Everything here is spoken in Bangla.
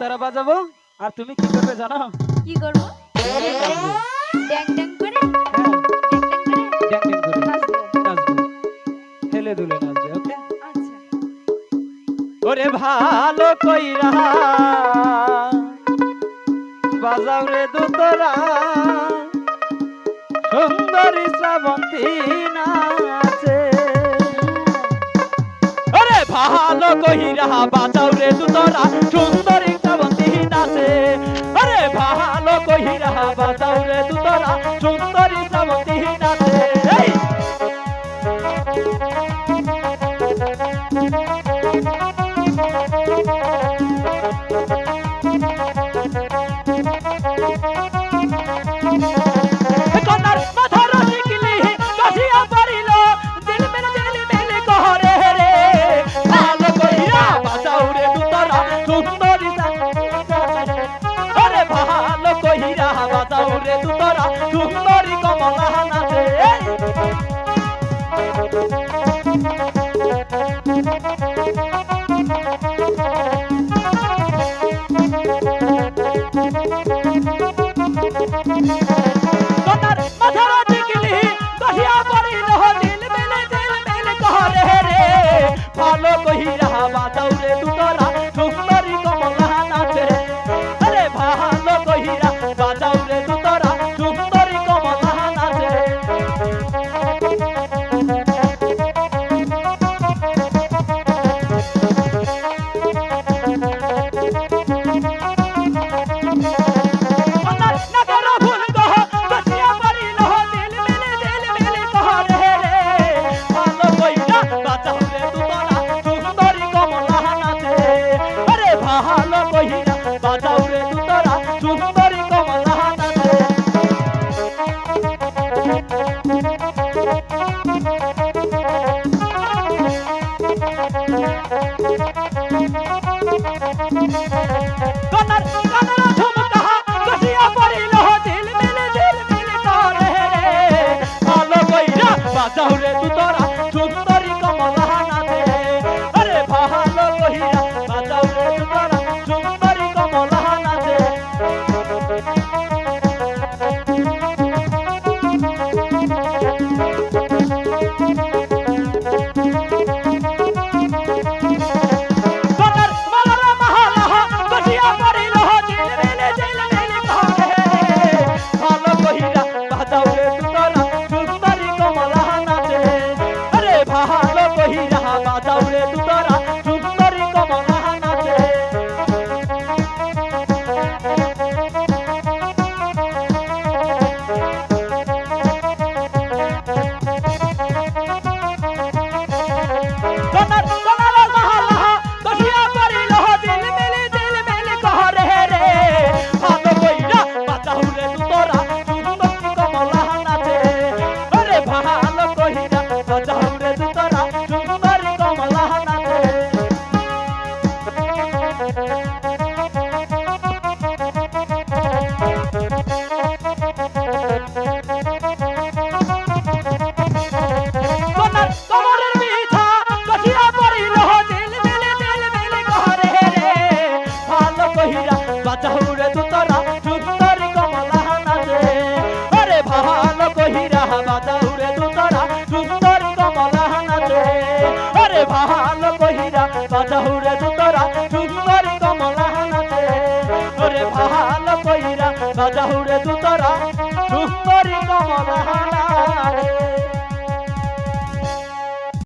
দোতারা বাজাবো? আর তুমি কি করবে জানো? কি করব? হ্যাঁ, ড্যাং দুলে নাচবে ওকে? আচ্ছা। ওরে ভালো কইরা। বাজাও রে দোতরা সুন্দরী শ্রাবন্তী নাচে। ওরে ভালো কইরা বাজাও রে দুতরা সুন্দর 잡았다 রে তোরা সুন্দরী কমলা নাচে Gunnar! কবর ভান বহিরা বাজাহুরে সুতরা সুন্দর কমলা হানাতে। ওরে ভান বহিরা বাজাহুরে সুতরা